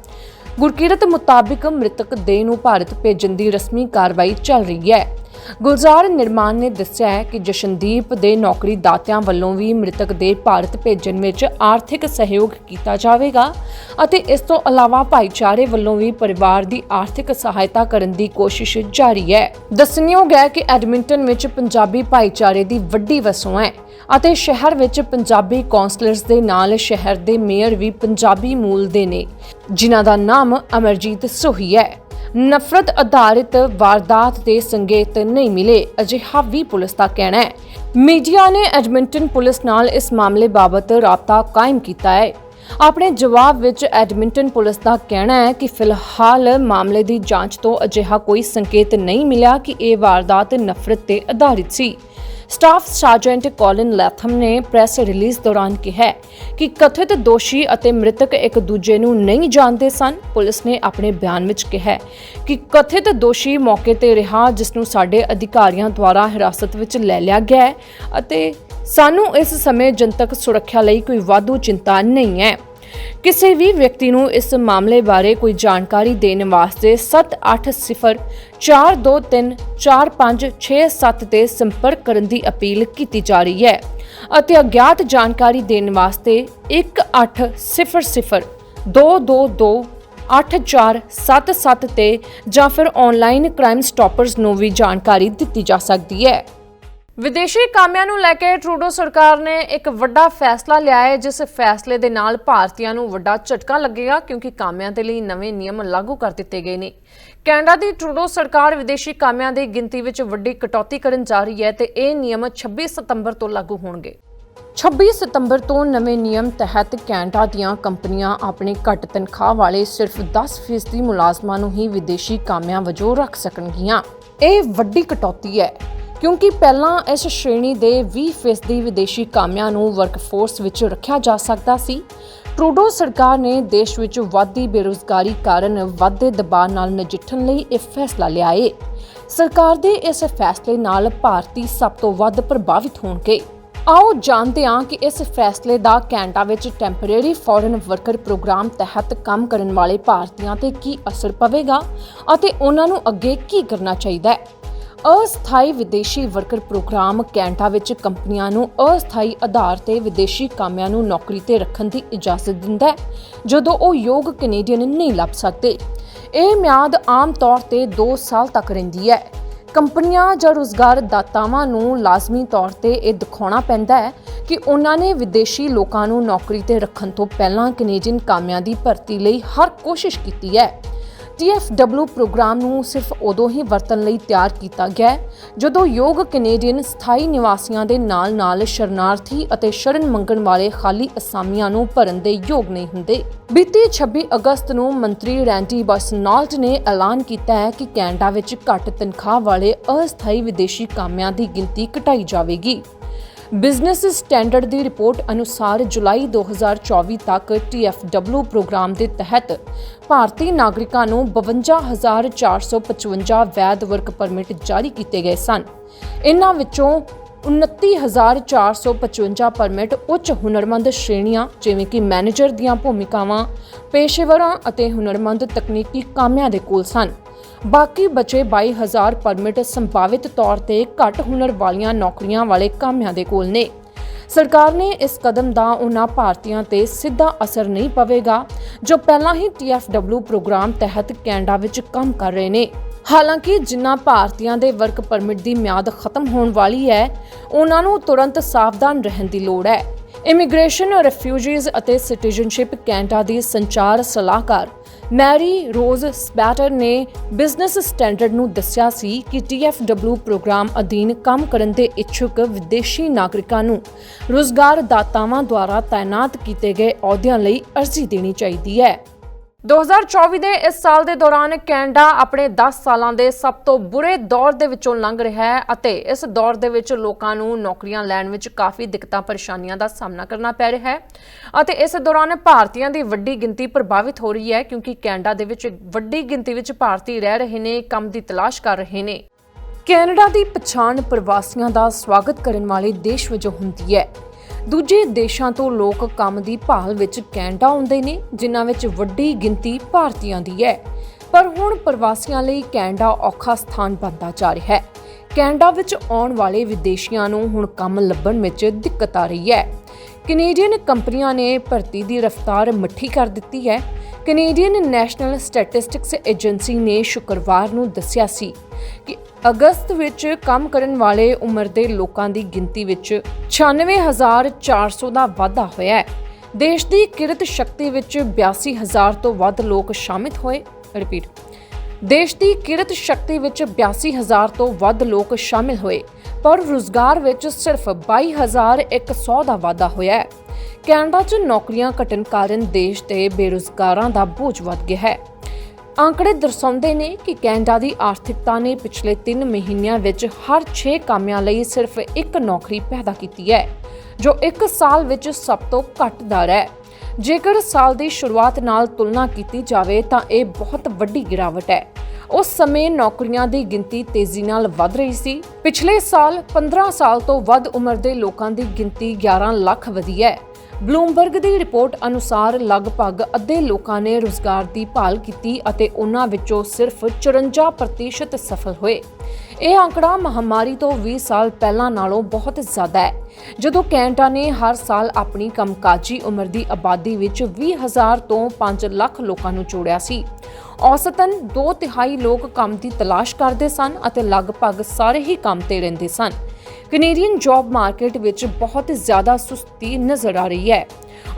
ਗੁਰਕੀਰਤ ਮੁਤਾਬਿਕ ਮ੍ਰਿਤਕ ਦੇਹ ਨੂੰ ਭਾਰਤ ਭੇਜਣ ਦੀ ਰਸਮੀ ਕਾਰਵਾਈ ਚੱਲ ਰਹੀ ਹੈ। ਗੁਲਜ਼ਾਰ ਨਿਰਮਾਨ ਨੇ ਦੱਸਿਆ ਹੈ ਕਿ ਜਸ਼ਨਦੀਪ ਦੇ ਨੌਕਰੀ ਦਾਤਿਆਂ ਵੱਲੋਂ ਵੀ ਮ੍ਰਿਤਕ ਦੇ ਭਾਰਤ ਭੇਜਣ ਵਿੱਚ ਆਰਥਿਕ ਸਹਿਯੋਗ ਕੀਤਾ ਜਾਵੇਗਾ ਅਤੇ ਇਸ ਤੋਂ ਇਲਾਵਾ ਭਾਈਚਾਰੇ ਵੱਲੋਂ ਵੀ ਪਰਿਵਾਰ ਦੀ ਆਰਥਿਕ ਸਹਾਇਤਾ ਕਰਨ ਦੀ ਕੋਸ਼ਿਸ਼ ਜਾਰੀ ਹੈ। ਦੱਸਣਯੋਗ ਹੈ ਕਿ ਐਡਮਿੰਟਨ ਵਿੱਚ ਪੰਜਾਬੀ ਭਾਈਚਾਰੇ ਦੀ ਵੱਡੀ ਵਸੋਂ ਹੈ ਅਤੇ ਸ਼ਹਿਰ ਵਿੱਚ ਪੰਜਾਬੀ ਕੌਂਸਲਰਸ ਦੇ ਨਾਲ ਸ਼ਹਿਰ ਦੇ ਮੇਅਰ ਵੀ ਪੰਜਾਬੀ ਮੂਲ ਦੇ ਨੇ, ਜਿਨ੍ਹਾਂ ਦਾ ਨਾਮ ਅਮਰਜੀਤ ਸੋਹੀ ਹੈ। ਨਫ਼ਰਤ ਆਧਾਰਿਤ ਵਾਰਦਾਤ ਦੇ ਸੰਕੇਤ ਨਹੀਂ ਮਿਲੇ, ਅਜਿਹਾ ਵੀ ਪੁਲਿਸ ਦਾ ਕਹਿਣਾ ਹੈ। ਮੀਡੀਆ ਨੇ ਐਡਮਿੰਟਨ ਪੁਲਿਸ ਨਾਲ ਇਸ ਮਾਮਲੇ ਬਾਬਤ ਰਾਬਤਾ ਕਾਇਮ ਕੀਤਾ ਹੈ। ਆਪਣੇ ਜਵਾਬ ਵਿੱਚ ਐਡਮਿੰਟਨ ਪੁਲਿਸ ਦਾ ਕਹਿਣਾ ਹੈ ਕਿ ਫਿਲਹਾਲ ਮਾਮਲੇ ਦੀ ਜਾਂਚ ਤੋਂ ਅਜਿਹਾ ਕੋਈ ਸੰਕੇਤ ਨਹੀਂ ਮਿਲਿਆ ਕਿ ਇਹ ਵਾਰਦਾਤ ਨਫ਼ਰਤ ਤੇ ਆਧਾਰਿਤ ਸੀ। ਸਟਾਫ ਸਰਜੈਂਟ ਕੋਲਿਨ ਲੈਥਮ ਨੇ ਪ੍ਰੈਸ ਰਿਲੀਜ਼ ਦੌਰਾਨ ਕਿਹਾ ਕਿ ਕਥਿਤ ਦੋਸ਼ੀ ਅਤੇ ਮ੍ਰਿਤਕ ਇੱਕ ਦੂਜੇ ਨੂੰ ਨਹੀਂ ਜਾਣਦੇ ਸਨ। ਪੁਲਿਸ ਨੇ ਆਪਣੇ ਬਿਆਨ ਵਿੱਚ ਕਿਹਾ ਕਿ ਕਥਿਤ ਦੋਸ਼ੀ ਮੌਕੇ ਤੇ ਰਿਹਾ, ਜਿਸ ਨੂੰ ਸਾਡੇ ਅਧਿਕਾਰੀਆਂ ਦੁਆਰਾ ਹਿਰਾਸਤ ਵਿੱਚ ਲੈ ਲਿਆ ਗਿਆ ਅਤੇ ਸਾਨੂੰ ਇਸ ਸਮੇਂ ਜਨਤਕ ਸੁਰੱਖਿਆ ਲਈ ਕੋਈ ਵਾਧੂ ਚਿੰਤਾ ਨਹੀਂ ਹੈ। ਕਿਸੇ ਵੀ ਵਿਅਕਤੀ ਨੂੰ ਇਸ ਮਾਮਲੇ ਬਾਰੇ ਕੋਈ ਜਾਣਕਾਰੀ ਦੇਣ ਵਾਸਤੇ 7804234567 ਤੇ ਸੰਪਰਕ ਕਰਨ ਦੀ ਅਪੀਲ ਕੀਤੀ ਜਾ ਰਹੀ ਹੈ ਅਤੇ ਅਗਿਆਤ ਜਾਣਕਾਰੀ ਦੇਣ ਵਾਸਤੇ 1800 222 8477 ਤੇ ਜਾਂ ਫਿਰ ਆਨਲਾਈਨ ਕ੍ਰਾਈਮ ਸਟਾਪਰਸ ਨੂੰ ਵੀ ਜਾਣਕਾਰੀ ਦਿੱਤੀ ਜਾ ਸਕਦੀ ਹੈ। ਵਿਦੇਸ਼ੀ ਕਾਮਿਆਂ ਨੂੰ ਲੈ ਕੇ ਟਰੂਡੋ ਸਰਕਾਰ ਨੇ ਇੱਕ ਵੱਡਾ ਫੈਸਲਾ ਲਿਆ ਹੈ, ਜਿਸ ਫੈਸਲੇ ਦੇ ਨਾਲ ਭਾਰਤੀਆਂ ਨੂੰ ਵੱਡਾ ਝਟਕਾ ਲੱਗੇਗਾ, ਕਿਉਂਕਿ ਕਾਮਿਆਂ ਦੇ ਲਈ ਨਵੇਂ ਨਿਯਮ ਲਾਗੂ ਕਰ ਦਿੱਤੇ ਗਏ ਨੇ। ਕੈਨੇਡਾ ਦੀ ਟਰੂਡੋ ਸਰਕਾਰ ਵਿਦੇਸ਼ੀ ਕਾਮਿਆਂ ਦੀ ਗਿਣਤੀ ਵਿੱਚ ਵੱਡੀ ਕਟੌਤੀ ਕਰਨ ਜਾ ਰਹੀ ਹੈ ਤੇ ਇਹ ਨਿਯਮ 26 ਸਤੰਬਰ ਤੋਂ ਲਾਗੂ ਹੋਣਗੇ। 26 ਸਤੰਬਰ ਤੋਂ ਨਵੇਂ ਨਿਯਮ ਤਹਿਤ ਕੈਨੇਡਾ ਦੀਆਂ ਕੰਪਨੀਆਂ ਆਪਣੇ ਘੱਟ ਤਨਖਾਹ ਵਾਲੇ ਸਿਰਫ 10% ਮੁਲਾਜ਼ਮਾਂ ਨੂੰ ਹੀ ਵਿਦੇਸ਼ੀ ਕਾਮਿਆਂ ਵਜੋਂ ਰੱਖ ਸਕਣਗੀਆਂ। ਇਹ ਵੱਡੀ ਕਟੌਤੀ ਹੈ। ਕਿਉਂਕਿ ਪਹਿਲਾਂ ਇਸ ਸ਼੍ਰੇਣੀ ਦੇ 20% ਵਿਦੇਸ਼ੀ ਕਾਮਿਆਂ ਨੂੰ ਵਰਕਫੋਰਸ ਵਿੱਚ ਰੱਖਿਆ ਜਾ ਸਕਦਾ ਸੀ। ਟਰੂਡੋ ਸਰਕਾਰ ਨੇ ਦੇਸ਼ ਵਿੱਚ ਵਾਧੀ ਬੇਰੁਜ਼ਗਾਰੀ ਕਾਰਨ ਵਾਧੇ ਦਬਾਅ ਨਾਲ ਨਜਿੱਠਣ ਲਈ ਇਹ ਫੈਸਲਾ ਲਿਆ ਹੈ ਸਰਕਾਰ ਦੇ ਇਸ ਫੈਸਲੇ ਨਾਲ ਭਾਰਤੀ ਸਭ ਤੋਂ ਵੱਧ ਪ੍ਰਭਾਵਿਤ ਹੋਣਗੇ। ਆਓ ਜਾਣਦੇ ਹਾਂ ਕਿ ਇਸ ਫੈਸਲੇ ਦਾ ਕੈਨੇਡਾ ਵਿੱਚ ਟੈਂਪਰੇਰੀ ਫੋਰਨ ਵਰਕਰ ਪ੍ਰੋਗਰਾਮ ਤਹਿਤ ਕੰਮ ਕਰਨ ਵਾਲੇ ਭਾਰਤੀਆਂ ਤੇ ਕੀ ਅਸਰ ਪਵੇਗਾ ਅਤੇ ਉਹਨਾਂ ਨੂੰ ਅੱਗੇ ਕੀ ਕਰਨਾ ਚਾਹੀਦਾ ਹੈ। ਅਸਥਾਈ ਵਿਦੇਸ਼ੀ ਵਰਕਰ ਪ੍ਰੋਗਰਾਮ ਕੈਂਟਾ ਵਿੱਚ ਕੰਪਨੀਆਂ ਨੂੰ ਅਸਥਾਈ ਆਧਾਰ ਤੇ ਵਿਦੇਸ਼ੀ ਕਾਮਿਆਂ ਨੂੰ ਨੌਕਰੀ ਤੇ ਰੱਖਣ ਦੀ ਇਜਾਜ਼ਤ ਦਿੰਦਾ ਹੈ, ਜਦੋਂ ਉਹ ਯੋਗ ਕੈਨੇਡੀਅਨ ਨਹੀਂ ਲੱਭ ਸਕਦੇ। ਇਹ ਮਿਆਦ ਆਮ ਤੌਰ ਤੇ 2 ਸਾਲ ਤੱਕ ਰਹਿੰਦੀ ਹੈ। ਕੰਪਨੀਆਂ ਜਾਂ ਰੁਜ਼ਗਾਰ ਦਾਤਾਵਾਂ ਨੂੰ ਲਾਜ਼ਮੀ ਤੌਰ ਤੇ ਇਹ ਦਿਖਾਉਣਾ ਪੈਂਦਾ ਹੈ ਕਿ ਉਹਨਾਂ ਨੇ ਵਿਦੇਸ਼ੀ ਲੋਕਾਂ ਨੂੰ ਨੌਕਰੀ ਤੇ ਰੱਖਣ ਤੋਂ ਪਹਿਲਾਂ ਕੈਨੇਡੀਅਨ ਕਾਮਿਆਂ ਦੀ ਭਰਤੀ ਲਈ ਹਰ ਕੋਸ਼ਿਸ਼ ਕੀਤੀ ਹੈ। TFW ਪ੍ਰੋਗਰਾਮ ਨੂੰ ਸਿਰਫ ਉਦੋਂ ਹੀ ਵਰਤਣ ਲਈ ਤਿਆਰ ਕੀਤਾ ਗਿਆ ਹੈ, ਜਦੋਂ ਯੋਗ ਕੈਨੇਡੀਅਨ ਸਥਾਈ ਨਿਵਾਸੀਆਂ ਦੇ ਨਾਲ-ਨਾਲ ਸ਼ਰਨਾਰਥੀ ਅਤੇ ਸ਼ਰਨ ਮੰਗਣ ਵਾਲੇ ਖਾਲੀ ਅਸਾਮੀਆਂ ਨੂੰ ਭਰਨ ਦੇ ਯੋਗ ਨਹੀਂ ਹੁੰਦੇ। ਬੀਤੀ 26 ਅਗਸਤ ਨੂੰ ਮੰਤਰੀ ਰੈਂਟੀ ਬਸਨਾਲਟ ਨੇ ਐਲਾਨ ਕੀਤਾ ਹੈ ਕਿ ਕੈਨੇਡਾ ਵਿੱਚ ਘੱਟ ਤਨਖਾਹ ਵਾਲੇ ਅਸਥਾਈ ਵਿਦੇਸ਼ੀ ਕਾਮਿਆਂ ਦੀ ਗਿਣਤੀ ਘਟਾਈ ਜਾਵੇਗੀ। ਬਿਜ਼ਨਸ ਸਟੈਂਡਰਡ ਦੀ ਰਿਪੋਰਟ ਅਨੁਸਾਰ ਜੁਲਾਈ 2024 ਤੱਕ TFW ਪ੍ਰੋਗਰਾਮ ਦੇ ਤਹਿਤ ਭਾਰਤੀ ਨਾਗਰਿਕਾਂ ਨੂੰ 52455 ਵੈਧ ਵਰਕ ਪਰਮਿਟ ਜਾਰੀ ਕੀਤੇ ਗਏ ਸਨ। ਇਨ੍ਹਾਂ ਵਿੱਚੋਂ 29455 ਪਰਮਿਟ ਉੱਚ ਹੁਨਰਮੰਦ ਸ਼੍ਰੇਣੀਆਂ ਜਿਵੇਂ ਕਿ ਮੈਨੇਜਰ ਦੀਆਂ ਭੂਮਿਕਾਵਾਂ, ਪੇਸ਼ੇਵਰਾਂ ਅਤੇ ਹੁਨਰਮੰਦ ਤਕਨੀਕੀ ਕਾਮਿਆਂ ਦੇ ਕੋਲ ਸਨ। ਬਾਕੀ ਬਚੇ 22000 ਪਰਮਿਟ ਸੰਭਾਵਿਤ ਤੌਰ ਤੇ ਘੱਟ ਹੁਨਰ ਵਾਲੀਆਂ ਨੌਕਰੀਆਂ ਵਾਲੇ ਕਾਮਿਆਂ ਦੇ ਕੋਲ ਨੇ। ਸਰਕਾਰ ਨੇ ਇਸ ਕਦਮ ਦਾ ਉਹਨਾਂ ਭਾਰਤੀਆਂ ਤੇ ਸਿੱਧਾ ਅਸਰ ਨਹੀਂ ਪਵੇਗਾ, ਜੋ ਪਹਿਲਾਂ ਹੀ TFW ਪ੍ਰੋਗਰਾਮ ਤਹਿਤ ਕੈਨੇਡਾ ਵਿੱਚ ਕੰਮ ਕਰ ਰਹੇ ਨੇ। ਹਾਲਾਂਕਿ ਜਿਨ੍ਹਾਂ ਭਾਰਤੀਆਂ ਦੇ ਵਰਕ ਪਰਮਿਟ ਦੀ ਮਿਆਦ ਖਤਮ ਹੋਣ ਵਾਲੀ ਹੈ, ਉਹਨਾਂ ਨੂੰ ਤੁਰੰਤ ਸਾਵਧਾਨ ਰਹਿਣ ਦੀ ਲੋੜ ਹੈ। ਇਮੀਗ੍ਰੇਸ਼ਨ ਰਿਫਿਊਜੀਜ਼ ਅਤੇ ਸਿਟੀਜ਼ਨਸ਼ਿਪ ਕੈਨੇਡਾ ਦੀ ਸੰਚਾਰ ਸਲਾਹਕਾਰ ਮੈਰੀ ਰੋਜ਼ ਸਪੈਟਰ ਨੇ ਬਿਜ਼ਨਸ ਸਟੈਂਡਰਡ ਨੂੰ ਦੱਸਿਆ ਸੀ ਕਿ TFW ਪ੍ਰੋਗਰਾਮ ਅਧੀਨ ਕੰਮ ਕਰਨ ਦੇ ਇੱਛੁਕ ਵਿਦੇਸ਼ੀ ਨਾਗਰਿਕਾਂ ਨੂੰ ਰੁਜ਼ਗਾਰ ਦਾਤਾਵਾਂ ਦੁਆਰਾ ਤਾਇਨਾਤ ਕੀਤੇ ਗਏ ਅਹੁਦਿਆਂ ਲਈ ਅਰਜ਼ੀ ਦੇਣੀ ਚਾਹੀਦੀ ਹੈ। 2024 ਦੇ ਇਸ ਸਾਲ ਦੇ ਦੌਰਾਨ ਕੈਨੇਡਾ ਆਪਣੇ 10 ਸਾਲਾਂ ਦੇ ਸਭ ਤੋਂ ਬੁਰੇ ਦੌਰ ਦੇ ਵਿੱਚੋਂ ਲੰਘ ਰਿਹਾ ਹੈ ਅਤੇ ਇਸ ਦੌਰ ਦੇ ਵਿੱਚ ਲੋਕਾਂ ਨੂੰ ਨੌਕਰੀਆਂ ਲੈਣ ਵਿੱਚ ਕਾਫੀ ਦਿੱਕਤਾਂ, ਪਰੇਸ਼ਾਨੀਆਂ ਦਾ ਸਾਹਮਣਾ ਕਰਨਾ ਪੈ ਰਿਹਾ ਹੈ ਅਤੇ ਇਸ ਦੌਰਾਨ ਭਾਰਤੀਆਂ ਦੀ ਵੱਡੀ ਗਿਣਤੀ ਪ੍ਰਭਾਵਿਤ ਹੋ ਰਹੀ ਹੈ ਕਿਉਂਕਿ ਕੈਨੇਡਾ ਦੇ ਵਿੱਚ ਵੱਡੀ ਗਿਣਤੀ ਵਿੱਚ ਭਾਰਤੀ ਰਹਿ ਰਹੇ ਨੇ, ਕੰਮ ਦੀ ਤਲਾਸ਼ ਕਰ ਰਹੇ ਨੇ। ਕੈਨੇਡਾ ਦੀ ਪਛਾਣ ਪ੍ਰਵਾਸੀਆਂ ਦਾ ਸਵਾਗਤ ਕਰਨ ਵਾਲੇ ਦੇਸ਼ ਵਜੋਂ ਹੁੰਦੀ ਹੈ। ਦੂਜੇ ਦੇਸ਼ਾਂ ਤੋਂ ਲੋਕ ਕੰਮ ਦੀ ਭਾਲ ਵਿੱਚ ਕੈਨੇਡਾ ਆਉਂਦੇ ਨੇ, ਜਿਨ੍ਹਾਂ ਵਿੱਚ ਵੱਡੀ ਗਿਣਤੀ ਭਾਰਤੀਆਂ ਦੀ ਹੈ। ਪਰ ਹੁਣ ਪ੍ਰਵਾਸੀਆਂ ਲਈ ਕੈਨੇਡਾ ਔਖਾ ਸਥਾਨ ਬਣਦਾ ਜਾ ਰਿਹਾ ਹੈ। ਕੈਨੇਡਾ ਵਿੱਚ ਆਉਣ ਵਾਲੇ ਵਿਦੇਸ਼ੀਆਂ ਨੂੰ ਹੁਣ ਕੰਮ ਲੱਭਣ ਵਿੱਚ ਦਿੱਕਤ ਆ ਰਹੀ ਹੈ। ਕੈਨੇਡੀਅਨ ਕੰਪਨੀਆਂ ਨੇ ਭਰਤੀ ਦੀ ਰਫ਼ਤਾਰ ਮੱਠੀ ਕਰ ਦਿੱਤੀ ਹੈ। ਕੈਨੇਡੀਅਨ ਨੈਸ਼ਨਲ ਸਟੈਟਿਸਟਿਕਸ ਏਜੰਸੀ ਨੇ ਸ਼ੁੱਕਰਵਾਰ ਨੂੰ ਦੱਸਿਆ ਸੀ ਕਿ ਅਗਸਤ ਵਿੱਚ ਕੰਮ ਕਰਨ ਵਾਲੇ ਉਮਰ ਦੇ ਲੋਕਾਂ ਦੀ ਗਿਣਤੀ ਵਿੱਚ 96400 ਦਾ ਵਾਧਾ ਹੋਇਆ ਹੈ। ਦੇਸ਼ ਦੀ ਕਿਰਤ ਸ਼ਕਤੀ ਵਿੱਚ 82000 ਤੋਂ ਵੱਧ ਲੋਕ ਸ਼ਾਮਿਲ ਹੋਏ। ਰਿਪੀਟ। ਦੇਸ਼ ਦੀ ਕਿਰਤ ਸ਼ਕਤੀ ਵਿੱਚ 82000 ਤੋਂ ਵੱਧ ਲੋਕ ਸ਼ਾਮਿਲ ਹੋਏ, ਪਰ ਰੁਜ਼ਗਾਰ ਵਿੱਚ ਸਿਰਫ 22100 ਦਾ ਵਾਧਾ ਹੋਇਆ ਹੈ। ਕੈਨੇਡਾ 'ਚ ਨੌਕਰੀਆਂ ਘਟਣ ਕਾਰਨ ਦੇਸ਼ ਤੇ ਬੇਰੁਜ਼ਗਾਰਾਂ ਦਾ ਬੋਝ ਵੱਧ ਗਿਆ ਹੈ। ਅੰਕੜੇ ਦਰਸਾਉਂਦੇ ਨੇ ਕਿ ਕੈਨੇਡਾ ਦੀ ਆਰਥਿਕਤਾ ਨੇ ਪਿਛਲੇ 3 ਮਹੀਨਿਆਂ ਵਿੱਚ ਹਰ 6 ਕਾਮਿਆਂ ਲਈ ਸਿਰਫ ਇੱਕ ਨੌਕਰੀ ਪੈਦਾ ਕੀਤੀ ਹੈ, ਜੋ ਇੱਕ ਸਾਲ ਵਿੱਚ ਸਭ ਤੋਂ ਘੱਟ ਦਰ ਹੈ। ਜੇਕਰ ਸਾਲ ਦੀ ਸ਼ੁਰੂਆਤ ਨਾਲ ਤੁਲਨਾ ਕੀਤੀ ਜਾਵੇ ਤਾਂ ਇਹ ਬਹੁਤ ਵੱਡੀ ਗਿਰਾਵਟ ਹੈ। ਉਸ ਸਮੇਂ ਨੌਕਰੀਆਂ ਦੀ ਗਿਣਤੀ ਤੇਜ਼ੀ ਨਾਲ ਵਧ ਰਹੀ ਸੀ। ਪਿਛਲੇ ਸਾਲ 15 ਸਾਲ ਤੋਂ ਵੱਧ ਉਮਰ ਦੇ ਲੋਕਾਂ ਦੀ ਗਿਣਤੀ 11 ਲੱਖ ਵਧੀ ਹੈ। ਬਲੂਮਬਰਗ ਦੀ ਰਿਪੋਰਟ ਅਨੁਸਾਰ ਲਗਭਗ ਅੱਧੇ ਲੋਕਾਂ ਨੇ ਰੁਜ਼ਗਾਰ ਦੀ ਭਾਲ ਕੀਤੀ ਅਤੇ ਉਹਨਾਂ ਵਿੱਚੋਂ ਸਿਰਫ 54% ਸਫਲ ਹੋਏ। ਇਹ ਅੰਕੜਾ ਮਹਾਮਾਰੀ ਤੋਂ 20 ਸਾਲ ਪਹਿਲਾਂ ਨਾਲੋਂ ਬਹੁਤ ਜ਼ਿਆਦਾ ਹੈ। ਜਦੋਂ ਕੈਨੇਡਾ ਨੇ ਹਰ ਸਾਲ ਆਪਣੀ ਕੰਮਕਾਜੀ ਉਮਰ ਦੀ ਆਬਾਦੀ ਵਿੱਚ 20000 ਤੋਂ 5 ਲੱਖ ਲੋਕਾਂ ਨੂੰ ਜੋੜਿਆ ਸੀ। ਔਸਤਨ 2 ਤਿਹਾਈ ਲੋਕ ਕੰਮ ਦੀ ਤਲਾਸ਼ ਕਰਦੇ ਸਨ ਅਤੇ ਲਗਭਗ ਸਾਰੇ ਹੀ ਕੰਮ ਤੇ ਰਹਿੰਦੇ ਸਨ। ਕੈਨੇਡੀਅਨ ਜੌਬ ਮਾਰਕੀਟ ਵਿੱਚ ਬਹੁਤ ਜ਼ਿਆਦਾ ਸੁਸਤੀ ਨਜ਼ਰ ਆ ਰਹੀ ਹੈ।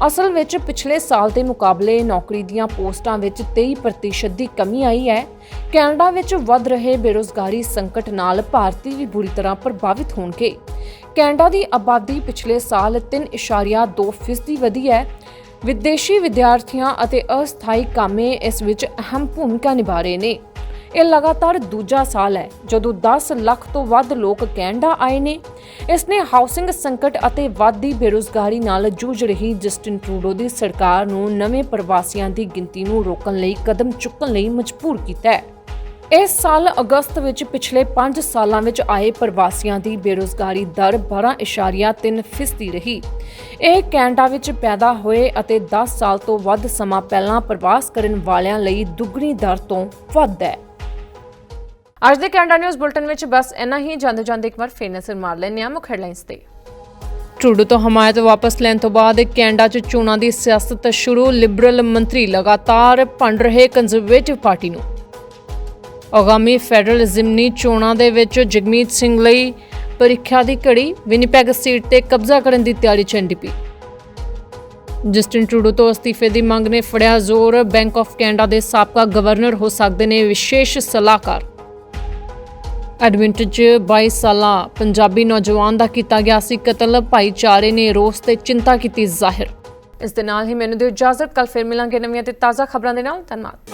ਅਸਲ ਵਿੱਚ ਪਿਛਲੇ ਸਾਲ ਦੇ ਮੁਕਾਬਲੇ ਨੌਕਰੀ ਦੀਆਂ ਪੋਸਟਾਂ ਵਿੱਚ 23% ਦੀ ਕਮੀ ਆਈ ਹੈ। ਕੈਨੇਡਾ ਵਿੱਚ ਵੱਧ ਰਹੇ ਬੇਰੋਜ਼ਗਾਰੀ ਸੰਕਟ ਨਾਲ ਭਾਰਤੀ ਵੀ ਬੁਰੀ ਤਰ੍ਹਾਂ ਪ੍ਰਭਾਵਿਤ ਹੋਣਗੇ। ਕੈਨੇਡਾ ਦੀ ਆਬਾਦੀ ਪਿਛਲੇ ਸਾਲ 3.2% ਵਧੀ ਹੈ। ਵਿਦੇਸ਼ੀ ਵਿਦਿਆਰਥੀਆਂ ਅਤੇ ਅਸਥਾਈ ਕਾਮੇ ਇਸ ਵਿੱਚ ਅਹਿਮ ਭੂਮਿਕਾ ਨਿਭਾ ਰਹੇ ਨੇ। ਇਹ ਲਗਾਤਾਰ ਦੂਜਾ ਸਾਲ ਹੈ, ਜਦੋਂ 10 ਲੱਖ ਤੋਂ ਵੱਧ ਲੋਕ ਕੈਨੇਡਾ ਆਏ ਨੇ। ਇਸ ਨੇ ਹਾਊਸਿੰਗ ਸੰਕਟ ਅਤੇ ਵਾਧੀ ਬੇਰੁਜ਼ਗਾਰੀ ਨਾਲ ਜੂਝ ਰਹੀ ਜਸਟਿਨ ਟਰੂਡੋ ਦੀ ਸਰਕਾਰ ਨੂੰ ਨਵੇਂ ਪ੍ਰਵਾਸੀਆਂ ਦੀ ਗਿਣਤੀ ਨੂੰ ਰੋਕਣ ਲਈ ਕਦਮ ਚੁੱਕਣ ਲਈ ਮਜਬੂਰ ਕੀਤਾ ਹੈ। ਇਸ ਸਾਲ ਅਗਸਤ ਵਿੱਚ ਪਿਛਲੇ 5 ਸਾਲਾਂ ਵਿੱਚ ਆਏ ਪ੍ਰਵਾਸੀਆਂ ਦੀ ਬੇਰੁਜ਼ਗਾਰੀ ਦਰ 12.3% ਰਹੀ। ਇਹ ਕੈਨੇਡਾ ਵਿੱਚ ਪੈਦਾ ਹੋਏ ਅਤੇ 10 ਸਾਲ ਤੋਂ ਵੱਧ ਸਮਾਂ ਪਹਿਲਾਂ ਪ੍ਰਵਾਸ ਕਰਨ ਵਾਲਿਆਂ ਲਈ ਦੁੱਗਣੀ ਦਰ ਤੋਂ ਵੱਧ ਹੈ। ਅੱਜ ਦੇ ਕੈਨੇਡਾ ਨਿਊਜ਼ ਬੁਲਟਨ ਵਿੱਚ ਬਸ ਇੰਨਾ ਹੀ। ਜਾਂਦੇ ਜਾਂਦੇ ਇੱਕ ਵਾਰ ਫੇਰ ਨਜ਼ਰ ਮਾਰ ਲੈਂਦੇ ਹਾਂ। ਮੁੱਖ ਹੈਡਲਾਈਨਸ ਤੇ। ਟਰੂਡੋ ਤੋਂ ਹਮਾਇਤ ਵਾਪਸ ਲੈਣ ਤੋਂ ਬਾਅਦ ਕੈਨੇਡਾ 'ਚ ਚੋਣਾਂ ਦੀ ਸਿਆਸਤ ਸ਼ੁਰੂ। ਲਿਬਰਲ ਮੰਤਰੀ ਲਗਾਤਾਰ ਭੰਡ ਰਹੇ ਕੰਜ਼ਰਵੇਟਿਵ ਪਾਰਟੀ ਨੂੰ। ਆਗਾਮੀ ਫੈਡਰਲਿਜ਼ਮਨੀ ਚੋਣਾਂ ਦੇ ਵਿੱਚ ਜਗਮੀਤ ਸਿੰਘ ਲਈ ਪ੍ਰੀਖਿਆ ਦੀ ਘੜੀ। ਵਿਨੀਪੈਗ ਸੀਟ ਤੇ ਕਬਜ਼ਾ ਕਰਨ ਦੀ ਤਿਆਰੀ ਚ ਐਨਡੀਪੀ ਜਸਟਿਨ ਟਰੂਡੋ ਤੋਂ ਅਸਤੀਫੇ ਦੀ ਮੰਗ ਨੇ ਫੜਿਆ ਜ਼ੋਰ। ਬੈਂਕ ਆਫ ਕੈਨੇਡਾ ਦੇ ਸਾਬਕਾ ਗਵਰਨਰ ਹੋ ਸਕਦੇ ਨੇ ਵਿਸ਼ੇਸ਼ ਸਲਾਹਕਾਰ। ਐਡਮਿੰਟਨ 'ਚ 22 ਸਾਲਾ ਪੰਜਾਬੀ ਨੌਜਵਾਨ ਦਾ ਕੀਤਾ ਗਿਆ ਸੀ ਕਤਲ। ਭਾਈਚਾਰੇ ਨੇ ਰੋਸ ਤੇ ਚਿੰਤਾ ਕੀਤੀ ਜ਼ਾਹਿਰ। ਇਸ ਦੇ ਨਾਲ ਹੀ ਮੈਨੂੰ ਦਿਓ ਇਜਾਜ਼ਤ। ਕੱਲ ਫਿਰ ਮਿਲਾਂਗੇ ਨਵੀਆਂ ਤੇ ਤਾਜ਼ਾ ਖਬਰਾਂ ਦੇ ਨਾਲ। ਧੰਨਵਾਦ।